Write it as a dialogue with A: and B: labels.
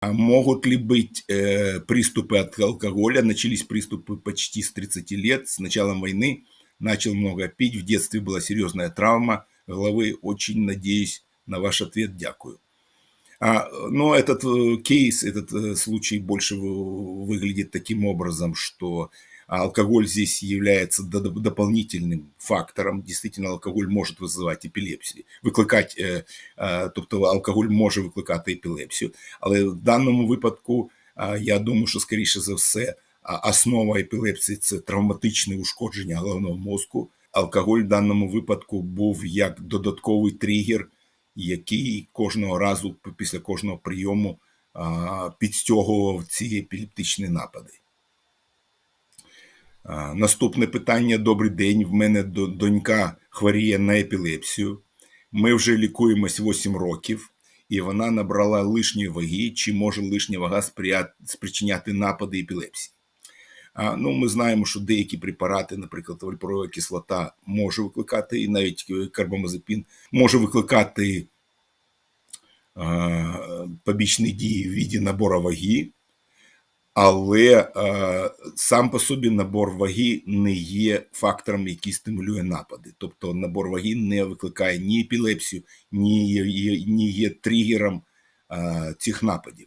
A: А могут ли быть э, приступы от алкоголя? Начались приступы почти с 30 лет, с началом войны. Начал много пить, в детстве была серьезная травма головы. Очень надеюсь на ваш ответ. Дякую. А, но этот э, кейс, этот э, случай больше выглядит таким образом, что алкоголь здесь является до- до- дополнительным фактором. Действительно, алкоголь может визивати епілепсію, викликати, е, е, тобто алкоголь може викликати епілепсію. Але в даному випадку я думаю, що скоріше за все основа епілепсії це травматичне ушкодження головного мозку. Алкоголь в даному випадку був як додатковий тригер, який кожного разу після кожного прийому підстягував ці епілептичні напади. Наступне питання. Добрий день. В мене донька хворіє на епілепсію. Ми вже лікуємось 8 років, і вона набрала лишньої ваги. Чи може лишня вага спричиняти напади епілепсії? Ну, ми знаємо, що деякі препарати, наприклад, вальпрова кислота, може викликати, і навіть е, карбамазепін може викликати побічні дії в віді набору ваги, але е, сам по собі набор ваги не є фактором, який стимулює напади. Тобто набор ваги не викликає ні епілепсію, ні ні є тригером е, цих нападів.